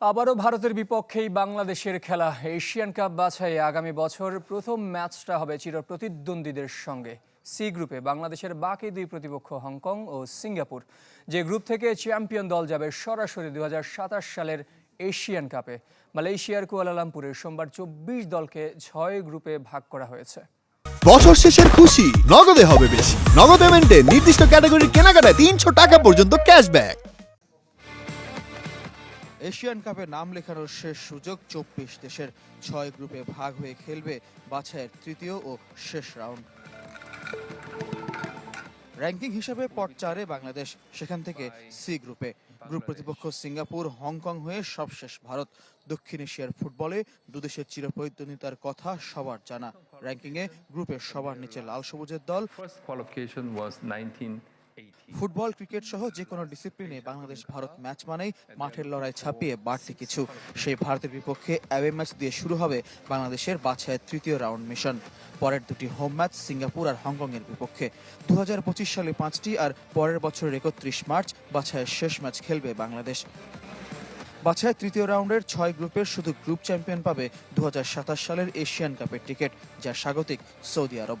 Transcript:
আবারও ভারতের বিপক্ষেই বাংলাদেশের খেলা। এশিয়ান কাপ বাছাই আগামী বছর প্রথম ম্যাচটা হবে চির প্রতিদ্বন্দ্বীদের সঙ্গে। সি গ্রুপে বাংলাদেশের বাকি দুই প্রতিপক্ষ হংকং ও সিঙ্গাপুর। যে গ্রুপ থেকে চ্যাম্পিয়ন দল যাবে সরাসরি দুই হাজার সাতাশ সালের এশিয়ান কাপে। মালয়েশিয়ার কুয়ালালামপুরে সোমবার চব্বিশ দলকে ছয় গ্রুপে ভাগ করা হয়েছে। বছর শেষের খুশি, নগদে হবে বেশি। নগদ পেমেন্টে নির্দিষ্ট ক্যাটাগরির কেনাকাটায় তিনশো টাকা পর্যন্ত ক্যাশব্যাক। এশিয়ান কাপে নাম লেখানোর শেষ সুযোগ চব্বিশ দেশের ছয় গ্রুপে ভাগ হয়ে খেলবে বাছাইয়ের তৃতীয় ও শেষ রাউন্ড। র্যাঙ্কিং হিসাবে পট চারে বাংলাদেশ, সেখান থেকে সি গ্রুপে। গ্রুপ প্রতিপক্ষ সিঙ্গাপুর, হংকং হয়ে সবশেষ ভারত। দক্ষিণ এশিয়ার ফুটবলে দুদেশের চিরপ্রতিদ্বন্দ্বিতার কথা সবার জানা। র্যাঙ্কিংয়ে গ্রুপের সবার নিচে লাল সবুজের দল। ফুটবল, ক্রিকেট সহ যে কোনো ডিসিপ্লিনে বাংলাদেশ, ভারত ম্যাচ মানেই মাঠের লড়াই ছাপিয়ে বাড়তি কিছু। সেই ভারতের বিপক্ষে অ্যাওয়ে ম্যাচ দিয়ে শুরু হবে বাংলাদেশের বাছাইয়ের তৃতীয় রাউন্ড মিশন পরের দুটি হোম ম্যাচ সিঙ্গাপুর আর হংকং এর বিপক্ষে। দু হাজার পঁচিশ সালে পাঁচটি আর পরের বছরের একত্রিশ মার্চ বাছাইয়ের শেষ ম্যাচ খেলবে বাংলাদেশ। বাছাইয়ের তৃতীয় রাউন্ডের ছয় গ্রুপের শুধু গ্রুপ চ্যাম্পিয়ন পাবে দু হাজার সাতাশ সালের এশিয়ান কাপের টিকিট যা স্বাগতিক Saudi Arab.